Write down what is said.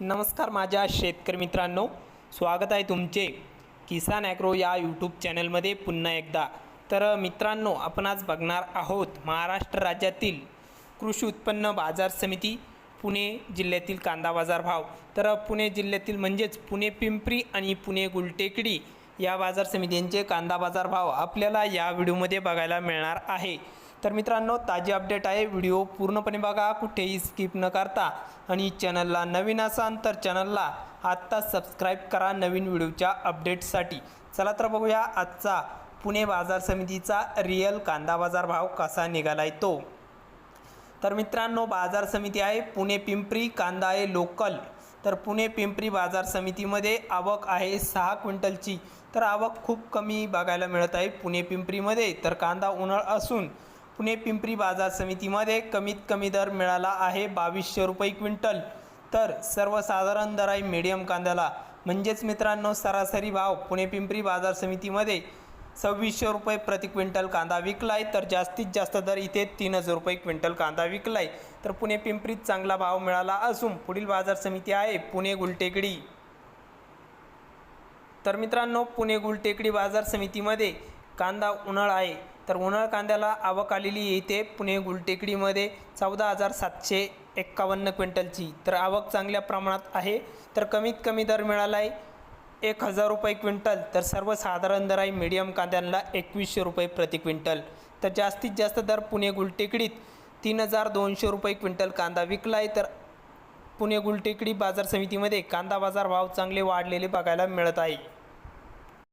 नमस्कार माझ्या शेतकरी मित्रांनो. स्वागत आहे तुमचे किसान ॲग्रो या यूट्यूब चॅनलमध्ये पुन्हा एकदा. तर मित्रांनो आपण आज बघणार आहोत महाराष्ट्र राज्यातील कृषी उत्पन्न बाजार समिती पुणे जिल्ह्यातील कांदा बाजार भाव. तर पुणे जिल्ह्यातील म्हणजेच पुणे पिंपरी आणि पुणे गुलटेकडी या बाजार समित्यांचे कांदा बाजार भाव आपल्याला या व्हिडिओमध्ये बघायला मिळणार आहे. तर मित्रांनो ताजी अपडेट आहे. व्हिडिओ पूर्णपणे बघा कुठेही स्किप न करता. आणि चॅनलला नवीन असाल तर चॅनलला आत्ता सबस्क्राईब करा नवीन व्हिडिओच्या अपडेटसाठी चला तर बघूया आजचा पुणे बाजार समितीचा रिअल कांदा बाजार भाव कसा निघालाय तो. तर मित्रांनो बाजार समिती आहे पुणे पिंपरी कांदा आहे लोकल तर पुणे पिंपरी बाजार समितीमध्ये आवक आहे सहा क्विंटलची. तर आवक खूप कमी बघायला मिळत आहे पुणे पिंपरीमध्ये. तर कांदा उन्हाळ असून पुणे पिंपरी बाजार समितीमध्ये कमीत कमी दर मिळाला आहे बावीसशे रुपये क्विंटल. तर सर्वसाधारण दर आहे मीडियम कांद्याला. म्हणजेच मित्रांनो सरासरी भाव पुणे पिंपरी बाजार समितीमध्ये सव्वीसशे रुपये प्रति क्विंटल कांदा विकलाय. तर जास्तीत जास्त दर इथे तीन हजार रुपये क्विंटल कांदा विकलाय. तर पुणे पिंपरीत चांगला भाव मिळाला असून पुढील बाजार समिती आहे पुणे गुलटेकडी. तर मित्रांनो पुणे गुलटेकडी बाजार समितीमध्ये कांदा उन्हाळ आहे तर उन्हाळ कांद्याला आवक आलेली येते पुणे गुलटेकडीमध्ये चौदा हजार सातशे एक्कावन्न क्विंटलची. तर आवक चांगल्या प्रमाणात आहे तर कमीत कमी दर मिळाला आहे एक हजार रुपये क्विंटल तर सर्वसाधारण दर आहे मीडियम कांद्यांना एकवीसशे रुपये प्रति क्विंटल. तर जास्तीत जास्त दर पुणे गुलटेकडीत तीन हजार दोनशे रुपये क्विंटल कांदा विकला आहे तर पुणे गुलटेकडी बाजार समितीमध्ये कांदा बाजार भाव चांगले वाढलेले बघायला मिळत आहे.